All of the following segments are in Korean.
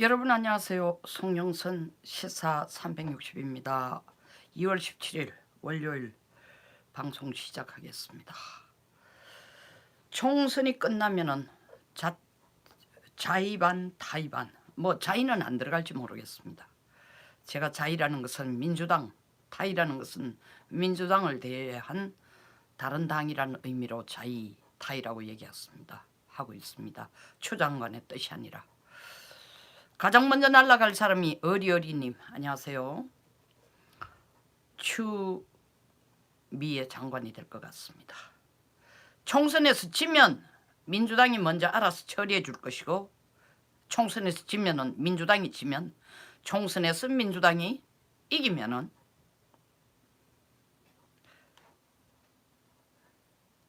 여러분 안녕하세요. 송영선 시사 360입니다. 2월 17일 월요일 방송 시작하겠습니다. 총선이 끝나면은 자, 자의반 타의반 뭐 자의는 안 들어갈지 모르겠습니다. 제가 자의라는 것은 민주당, 타의라는 것은 민주당을 대한 다른 당이라는 의미로 자의, 타의라고 얘기했습니다. 하고 있습니다. 추 장관의 뜻이 아니라 가장 먼저 날아갈 사람이 어리어리님 안녕하세요. 추미애 장관이 될 것 같습니다. 총선에서 지면 민주당이 먼저 알아서 처리해 줄 것이고 총선에서 지면은 민주당이 지면 총선에서 민주당이 이기면은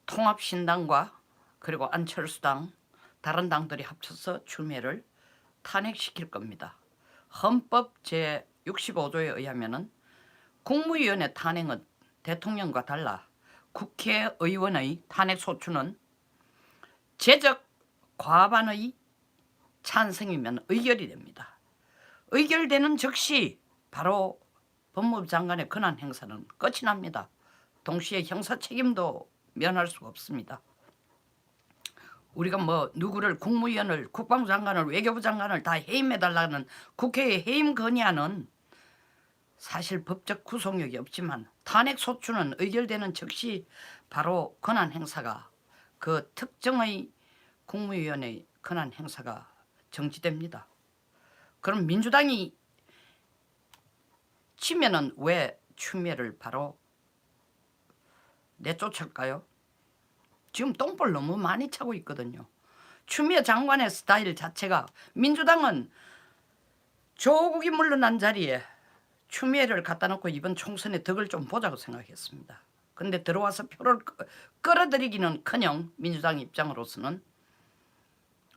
통합신당과 그리고 안철수당 다른 당들이 합쳐서 추미애를 탄핵시킬 겁니다. 헌법 제 65조에 의하면은 국무위원회 탄핵은 대통령과 달라 국회의원의 탄핵 소추는 제적 과반의 찬성이면 의결이 됩니다. 의결되는 즉시 바로 법무부 장관의 권한 행사는 끝이 납니다. 동시에 형사 책임도 면할 수가 없습니다. 우리가 뭐 누구를 국무위원을 국방부 장관을 외교부 장관을 다 해임해달라는 국회에 해임 건의하는 사실 법적 구속력이 없지만 탄핵 소추는 의결되는 즉시 바로 권한 행사가 그 특정의 국무위원의 권한 행사가 정지됩니다. 그럼 민주당이 치면은 왜 추미애를 바로 내쫓을까요? 지금 똥볼 너무 많이 차고 있거든요. 추미애 장관의 스타일 자체가 민주당은 조국이 물러난 자리에 추미애를 갖다 놓고 이번 총선에 덕을 좀 보자고 생각했습니다. 근데 들어와서 표를 끌- 끌어들이기는 커녕 민주당 입장으로서는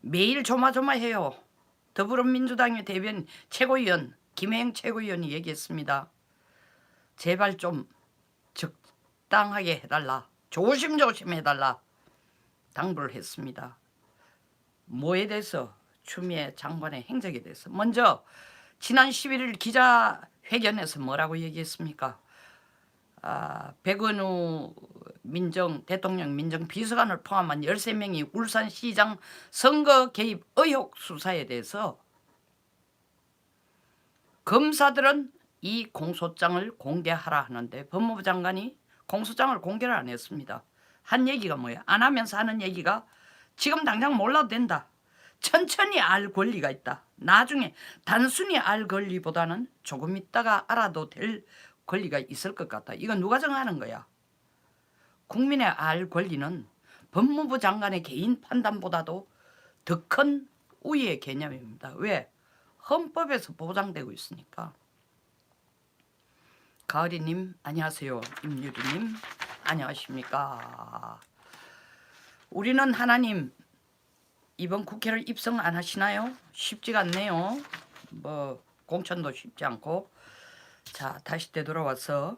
매일 조마조마해요. 더불어민주당의 대변 최고위원 김혜영 최고위원이 얘기했습니다. 제발 좀 적당하게 해달라. 조심조심 해달라. 당부를 했습니다. 뭐에 대해서 추미애 장관의 행적에 대해서 먼저 지난 11일 기자회견에서 뭐라고 얘기했습니까? 아, 백은우 민정 대통령 민정 비서관을 포함한 13명이 울산시장 선거 개입 의혹 수사에 대해서 검사들은 이 공소장을 공개하라 하는데 법무부 장관이 공소장을 공개를 안 했습니다. 한 얘기가 뭐예요? 안 하면서 하는 얘기가 지금 당장 몰라도 된다. 천천히 알 권리가 있다. 나중에 단순히 알 권리보다는 조금 있다가 알아도 될 권리가 있을 것 같다. 이건 누가 정하는 거야? 국민의 알 권리는 법무부 장관의 개인 판단보다도 더 큰 우위의 개념입니다. 왜? 헌법에서 보장되고 있으니까. 가을이님 안녕하세요. 임유리님 안녕하십니까. 우리는 하나님 이번 국회를 입성 안 하시나요? 쉽지가 않네요. 뭐 공천도 쉽지 않고 자 다시 되돌아와서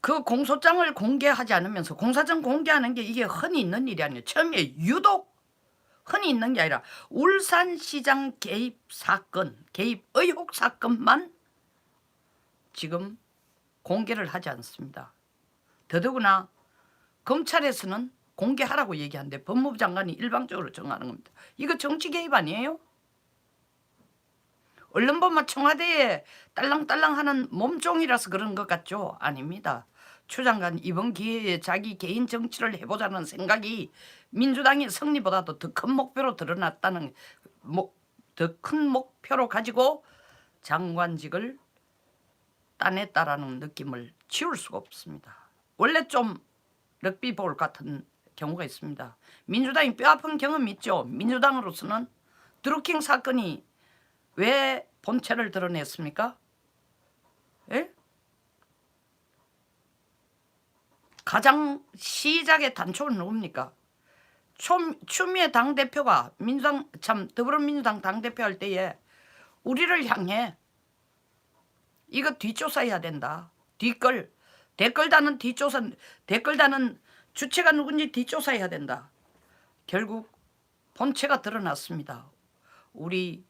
그 공소장을 공개하지 않으면서 공사장 공개하는 게 이게 흔히 있는 일이 아니에요. 처음에 유독 흔히 있는 게 아니라 울산시장 개입 사건, 개입 의혹 사건만 지금 공개를 하지 않습니다. 더더구나 검찰에서는 공개하라고 얘기하는데 법무부 장관이 일방적으로 정하는 겁니다. 이거 정치 개입 아니에요? 언론보면 청와대에 딸랑딸랑 하는 몸종이라서 그런 것 같죠? 아닙니다. 추 장관 이번 기회에 자기 개인 정치를 해보자는 생각이 민주당의 승리보다도 더 큰 목표로 드러났다는 더큰 목표로 가지고 장관직을 따냈다라는 느낌을 지울 수가 없습니다. 원래 좀 럭비볼 같은 경우가 있습니다. 민주당이 뼈아픈 경험이 있죠. 민주당으로서는 드루킹 사건이 왜 본체를 드러냈습니까? 예? 가장 시작의 단초는 누굽니까? 초, 추미애 당대표가 민주당 참 더불어민주당 당대표 할 때에 우리를 향해 이거 뒷조사해야 된다. 뒷걸 댓글 다는 뒷조사 댓글 다는 주체가 누군지 뒷조사해야 된다. 결국 본체가 드러났습니다. 우리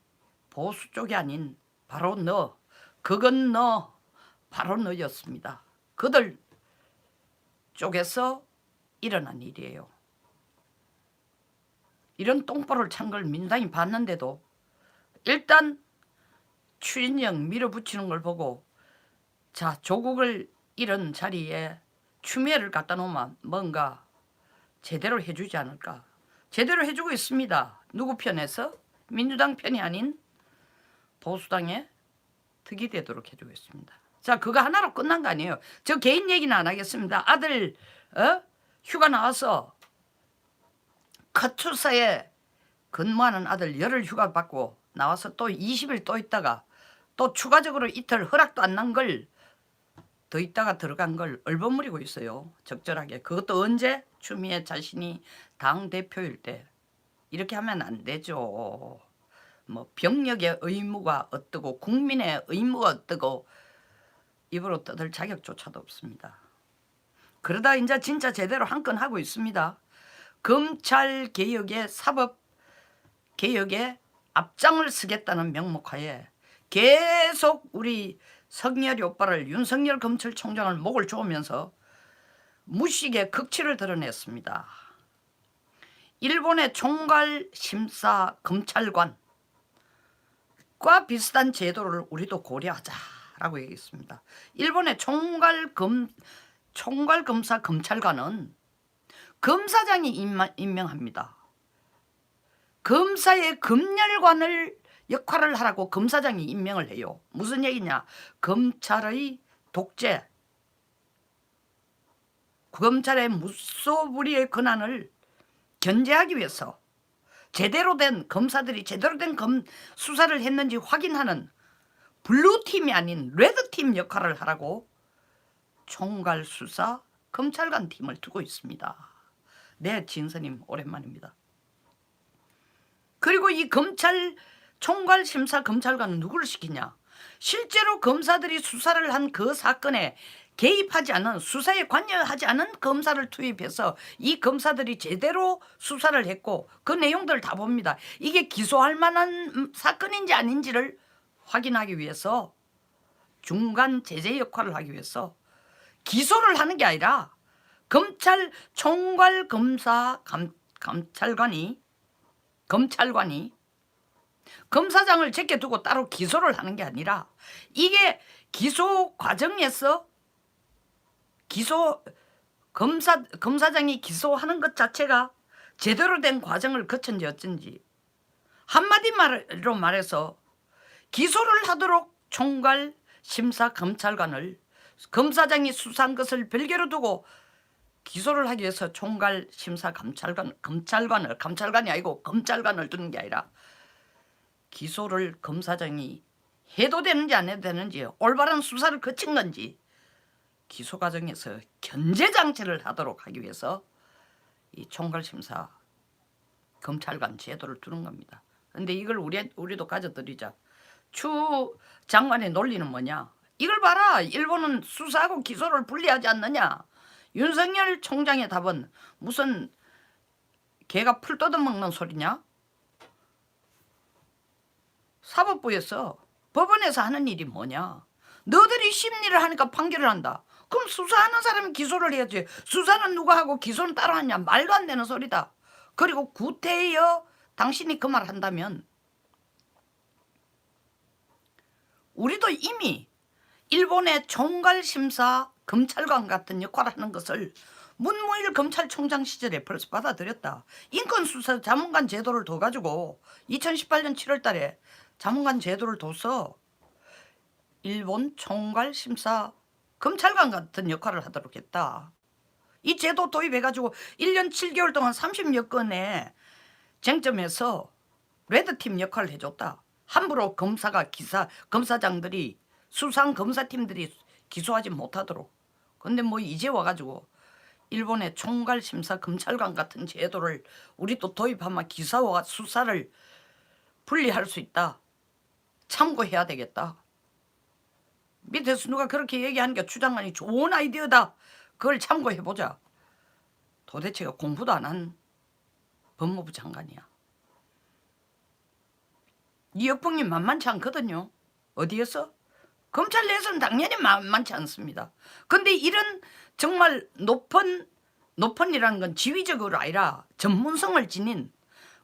보수 쪽이 아닌 바로 너, 그건 너, 바로 너였습니다. 그들 쪽에서 일어난 일이에요. 이런 똥볼을 찬 걸 민주당이 봤는데도 일단 추인영 밀어붙이는 걸 보고 자 조국을 이런 자리에 추미애를 갖다 놓으면 뭔가 제대로 해주지 않을까? 제대로 해주고 있습니다. 누구 편에서? 민주당 편이 아닌 보수당에 득이 되도록 해주고 있습니다. 자 그거 하나로 끝난 거 아니에요. 저 개인 얘기는 안 하겠습니다. 아들 어? 휴가 나와서 커투사에 근무하는 아들 열흘 휴가 받고 나와서 또 20일 또 있다가 또 추가적으로 이틀 허락도 안 난 걸 더 있다가 들어간 걸 얼버무리고 있어요. 적절하게. 그것도 언제? 추미애 자신이 당 대표일 때. 이렇게 하면 안 되죠. 뭐 병력의 의무가 어떠고 국민의 의무가 어떠고 입으로 떠들 자격조차도 없습니다. 그러다 이제 진짜 제대로 한 건 하고 있습니다. 검찰 개혁의 사법 개혁에 앞장을 서겠다는 명목하에 계속 우리 성열이 오빠를 윤석열 검찰총장을 목을 조으면서 무식의 극치를 드러냈습니다. 일본의 총괄 심사 검찰관과 비슷한 제도를 우리도 고려하자라고 얘기했습니다. 일본의 총괄 검 총괄 검사 검찰관은 검사장이 임명합니다. 검사의 검열관을 역할을 하라고 검사장이 임명을 해요. 무슨 얘기냐? 검찰의 독재, 검찰의 무소불위의 권한을 견제하기 위해서 제대로 된 검사들이 제대로 된 검, 수사를 했는지 확인하는 블루팀이 아닌 레드팀 역할을 하라고 총괄 수사 검찰관 팀을 두고 있습니다. 네, 진선님 오랜만입니다. 그리고 이 검찰 총괄 심사 검찰관은 누구를 시키냐? 실제로 검사들이 수사를 한 그 사건에 개입하지 않은 수사에 관여하지 않은 검사를 투입해서 이 검사들이 제대로 수사를 했고 그 내용들을 다 봅니다. 이게 기소할 만한 음, 사건인지 아닌지를 확인하기 위해서 중간 제재 역할을 하기 위해서 기소를 하는 게 아니라 검찰 총괄 검사 감, 감찰관이 검찰관이 검사장을 제껴두고 따로 기소를 하는 게 아니라 이게 기소 과정에서 기소 검사 검사장이 기소하는 것 자체가 제대로 된 과정을 거쳤는지 어쩐지 한마디 말로 말해서 기소를 하도록 총괄 심사 검찰관을 검사장이 수사한 것을 별개로 두고 기소를 하기 위해서 총괄 심사 감찰관 검찰관을 감찰관이 아니고 검찰관을 두는 게 아니라 기소를 검사장이 해도 되는지 안 해도 되는지 올바른 수사를 거친 건지 기소 과정에서 견제 장치를 하도록 하기 위해서 이 총괄 심사 검찰관 제도를 두는 겁니다. 근데 이걸 우리 우리도 가져드리자. 추 장관의 논리는 뭐냐? 이걸 봐라. 일본은 수사하고 기소를 분리하지 않느냐? 윤석열 총장의 답은 무슨 개가 풀 뜯어먹는 소리냐? 사법부에서 법원에서 하는 일이 뭐냐? 너들이 심리를 하니까 판결을 한다. 그럼 수사하는 사람이 기소를 해야지. 수사는 누가 하고 기소는 따로 하냐? 말도 안 되는 소리다. 그리고 구태여 당신이 그 말 한다면 우리도 이미 일본의 총괄심사 검찰관 같은 역할을 하는 것을 문무일 검찰총장 시절에 벌써 받아들였다. 인권수사 자문관 제도를 둬가지고 2018년 7월 달에 자문관 제도를 둬서 일본 총괄 심사 검찰관 같은 역할을 하도록 했다. 이 제도 도입해가지고 1년 7개월 동안 30여 건의 쟁점에서 레드팀 역할을 해줬다. 함부로 검사가 기사 검사장들이 수상 검사팀들이 기소하지 못하도록. 근데 뭐 이제 와가지고 일본의 총괄 심사 검찰관 같은 제도를 우리도 도입하면 기사와 수사를 분리할 수 있다. 참고해야 되겠다. 밑에서 누가 그렇게 얘기하니까 추장관이 좋은 아이디어다. 그걸 참고해 보자. 도대체가 공부도 안 한 법무부 장관이야. 이 역풍이 만만치 않거든요. 어디에서? 검찰 내에서는 당연히 만만치 않습니다. 근데 이런 정말 높은 높은이라는 건 지위적으로 아니라 전문성을 지닌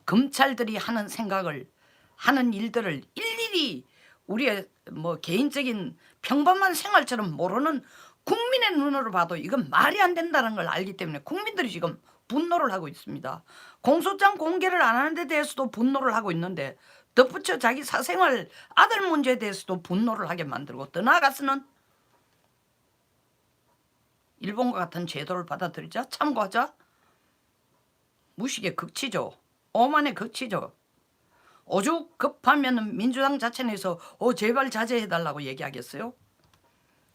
검찰들이 하는 생각을 하는 일들을 일일이 우리의 뭐 개인적인 평범한 생활처럼 모르는 국민의 눈으로 봐도 이건 말이 안 된다는 걸 알기 때문에 국민들이 지금 분노를 하고 있습니다. 공소장 공개를 안 하는 데 대해서도 분노를 하고 있는데 덧붙여 자기 사생활 아들 문제에 대해서도 분노를 하게 만들고 더 나아가서는 일본과 같은 제도를 받아들이자 참고하자 무식의 극치죠. 오만의 극치죠. 오죽 급하면 민주당 자체 내에서 어 제발 자제해달라고 얘기하겠어요?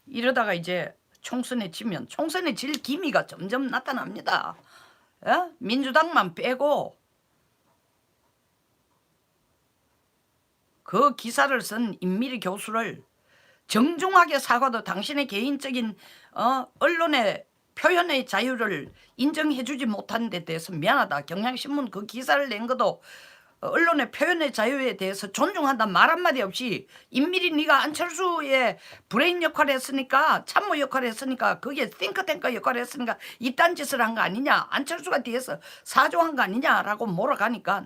이러다가 이제 총선에 지면 총선에 질 기미가 점점 나타납니다. 예? 민주당만 빼고 그 기사를 쓴 임미리 교수를 정중하게 사과도 당신의 개인적인 어, 언론의 표현의 자유를 인정해주지 못한 데 대해서 미안하다. 경향신문 그 기사를 낸 것도 어, 언론의 표현의 자유에 대해서 존중한다 말 한마디 없이 임밀히 네가 안철수의 브레인 역할을 했으니까 참모 역할을 했으니까 그게 띵크탱크 역할을 했으니까 이딴 짓을 한 거 아니냐 안철수가 뒤에서 사조한 거 아니냐라고 몰아가니까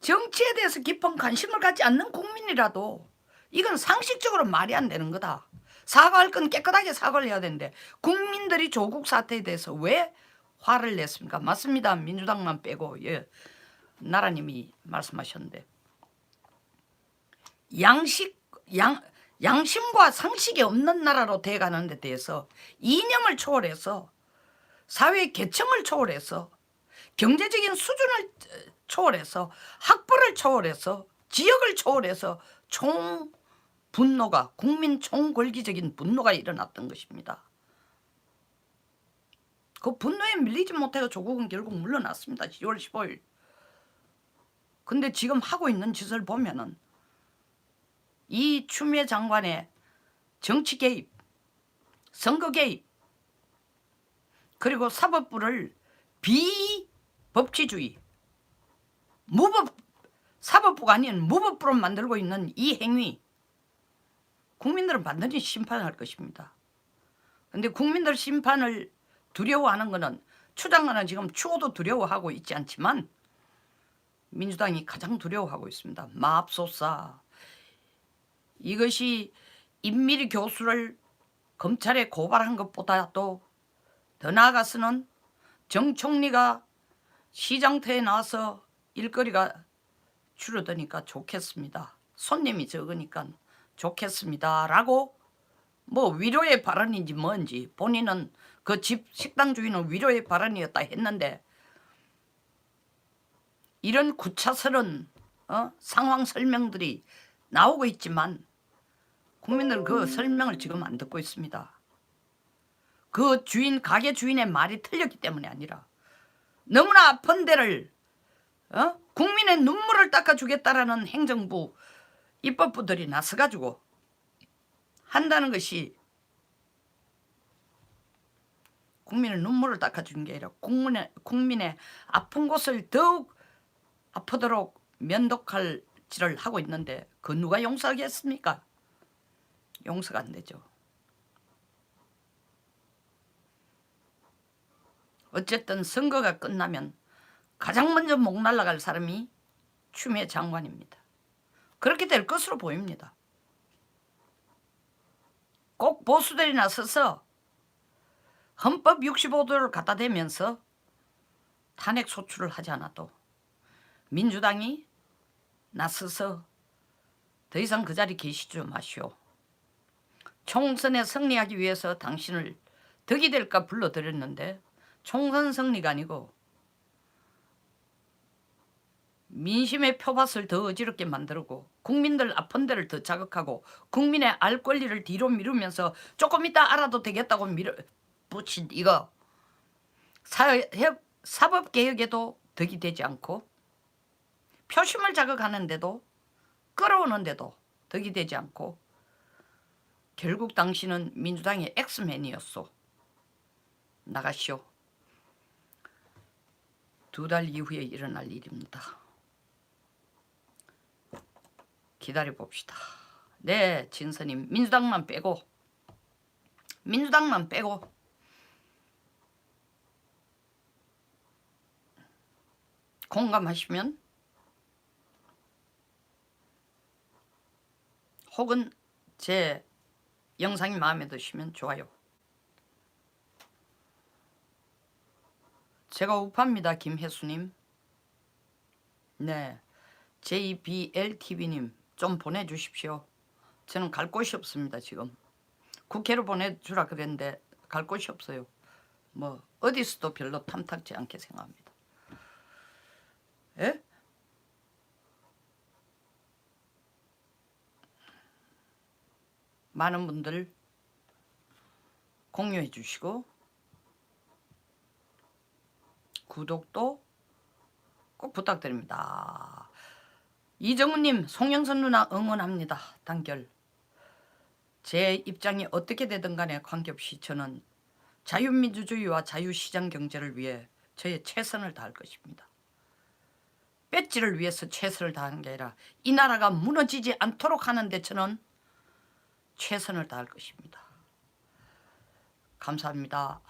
정치에 대해서 깊은 관심을 갖지 않는 국민이라도 이건 상식적으로 말이 안 되는 거다. 사과할 건 깨끗하게 사과를 해야 되는데 국민들이 조국 사태에 대해서 왜 화를 냈습니까? 맞습니다. 민주당만 빼고 예. 나라님이 말씀하셨는데 양식 양 양심과 상식이 없는 나라로 돼가는 데 대해서 이념을 초월해서 사회 계층을 초월해서 경제적인 수준을 초월해서 학벌을 초월해서 지역을 초월해서 총 분노가 국민 총궐기적인 분노가 일어났던 것입니다. 그 분노에 밀리지 못해서 조국은 결국 물러났습니다. 10월 15일. 근데 지금 하고 있는 짓을 보면은 이 추미애 장관의 정치 개입, 선거 개입, 그리고 사법부를 비법치주의, 무법 사법부가 아닌 무법부로 만들고 있는 이 행위 국민들은 반드시 심판할 것입니다. 근데 국민들 심판을 두려워하는 것은 추장관은 지금 추호도 두려워하고 있지 않지만 민주당이 가장 두려워하고 있습니다. 마압소사 이것이 임미리 교수를 검찰에 고발한 것보다도 더 나아가서는 정 총리가 시장터에 나와서 일거리가 줄어드니까 좋겠습니다. 손님이 적으니까 좋겠습니다. 라고 뭐 위로의 발언인지 뭔지 본인은 그 집 식당 주인은 위로의 발언이었다 했는데 이런 구차스런 어? 상황 설명들이 나오고 있지만 국민들은 그 설명을 지금 안 듣고 있습니다. 그 주인 가게 주인의 말이 틀렸기 때문이 아니라 너무나 아픈 데를 어? 국민의 눈물을 닦아주겠다라는 행정부 입법부들이 나서가지고 한다는 것이 국민의 눈물을 닦아주는 게 아니라 국민의, 국민의 아픈 곳을 더욱 아프도록 면독할 지를 하고 있는데 그 누가 용서하겠습니까? 용서가 안 되죠. 어쨌든 선거가 끝나면 가장 먼저 목 날라갈 사람이 추미애 장관입니다. 그렇게 될 것으로 보입니다. 꼭 보수들이 나서서 헌법 65도를 갖다 대면서 탄핵 소추를 하지 않아도 민주당이 나서서 더 이상 그 자리 계시지 마시오. 총선에 승리하기 위해서 당신을 덕이 될까 불러드렸는데 총선 승리가 아니고 민심의 표밭을 더 어지럽게 만들고 국민들 아픈 데를 더 자극하고 국민의 알 권리를 뒤로 미루면서 조금 이따 알아도 되겠다고 밀어 붙인 이거 사회, 사법개혁에도 덕이 되지 않고 표심을 자극하는데도 끌어오는데도 덕이 되지 않고 결국 당신은 민주당의 엑스맨이었소. 나가시오. 두 달 이후에 일어날 일입니다. 기다려 봅시다. 네, 진선님 민주당만 빼고 민주당만 빼고 공감하시면 혹은 제 영상이 마음에 드시면 좋아요. 제가 우파입니다, 김혜수님. 네, JBLTV님 좀 보내주십시오. 저는 갈 곳이 없습니다, 지금. 국회로 보내주라 그랬는데 갈 곳이 없어요. 뭐 어디서도 별로 탐탁지 않게 생각합니다. 예? 많은 분들 공유해 주시고 구독도 꼭 부탁드립니다. 이정우님, 송영선 누나 응원합니다. 단결. 제 입장이 어떻게 되든 간에 관계없이 저는 자유민주주의와 자유시장 경제를 위해 저의 최선을 다할 것입니다. 배지를 위해서 최선을 다하는 게 아니라 이 나라가 무너지지 않도록 하는 데 저는 최선을 다할 것입니다. 감사합니다.